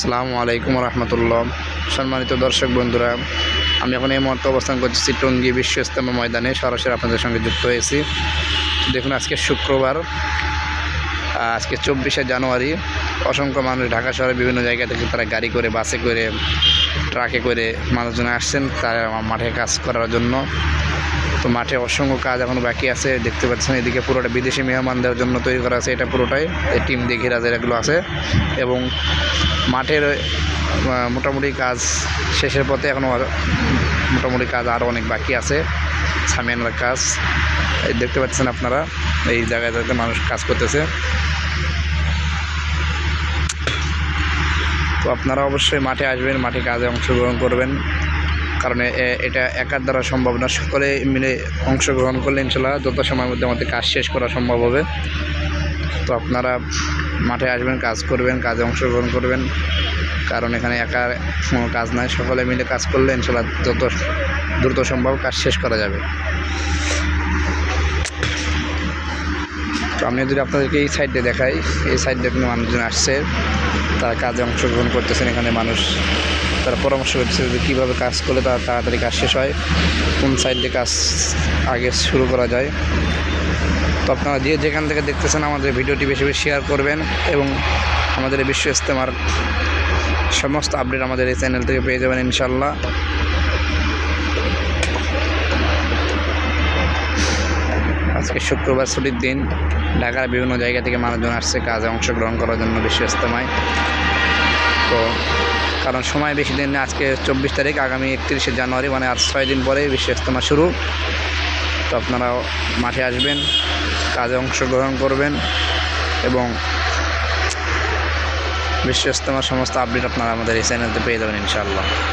আসসালামু আলাইকুম রহমতুল্লাহ। সম্মানিত দর্শক বন্ধুরা, আমি এখন এই মুহূর্তে অবস্থান করছি টঙ্গী বিশ্ব ইস্তেমা ময়দানে। সরাসরি আপনাদের সঙ্গে যুক্ত হয়েছি। দেখুন, আজকে শুক্রবার আজকে চব্বিশে জানুয়ারি, অসংখ্য মানুষ ঢাকা শহরে বিভিন্ন জায়গা থেকে তারা গাড়ি করে, বাসে করে, ট্রাকে করে মানুষজন আসছেন তারা মাঠে কাজ করার জন্য। তো মাঠে অসংখ্য কাজ এখনও বাকি আছে, দেখতে পাচ্ছেন এদিকে পুরোটা বিদেশি মেহমানদের জন্য তৈরি করা আছে এটা পুরোটাই, এই টিম দিয়ে ঘেরা যায় এগুলো আছে। এবং মাঠের মোটামুটি কাজ শেষের পথে এখনও মোটামুটি কাজ আরও অনেক বাকি আছে, সামিয়ানার কাজ। দেখতে পাচ্ছেন আপনারা, এই জায়গায় যাতে মানুষ কাজ করতেছে। তো আপনারা অবশ্যই মাঠে আসবেন, মাঠে কাজে অংশগ্রহণ করবেন। কারণ এটা একার দ্বারা সম্ভব না। সকলে মিলে অংশগ্রহণ করলে ইনশাল্লাহ যত সময়ের মধ্যে আমাদের কাজ শেষ করা সম্ভব হবে। তো আপনারা মাঠে আসবেন, কাজ করবেন, কাজে অংশগ্রহণ করবেন। কারণ এখানে একা কোনো কাজ নাই। সকলে মিলে কাজ করলে ইনশাল্লাহ যত দ্রুত সম্ভব কাজ শেষ করা যাবে। তো আমি যদি আপনাদেরকে এই সাইডে দেখাই, এই সাইডে কিন্তু মানুষজন আসছে, তারা কাজে অংশগ্রহণ করতেছেন এখানে মানুষ। তারা পরামর্শ করছে যে কীভাবে কাজ করলে তারা তাড়াতাড়ি কাজ শেষ হয়, কোন সাইড কাজ আগে শুরু করা যায়। তো আপনারা যে যেখান থেকে দেখতেছেন আমাদের ভিডিওটি বেশি বেশি শেয়ার করবেন এবং আমাদের বিশ্ব ইস্তেমার সমস্ত আপডেট আমাদের এই চ্যানেল থেকে পেয়ে যাবেন ইনশাল্লাহ আজকে শুক্রবার ছুটির দিন। ঢাকার বিভিন্ন জায়গা থেকে মানুষজন আসছে, কাজে অংশগ্রহণ করার জন্য বিশ্ব ইস্তেমায়। তো কারণ সময় বেশি দিন আজকে চব্বিশ তারিখ, আগামী একত্রিশে জানুয়ারি মানে আর ছয় দিন পরে বিশ্ব ইস্তেমা শুরু। তো আপনারা মাঠে আসবেন, কাজে অংশগ্রহণ করবেন এবং বিশ্ব সমস্ত আপডেট আপনারা আমাদের এই চ্যানেলতে পেয়ে যাবেন ইনশাআল্লাহ।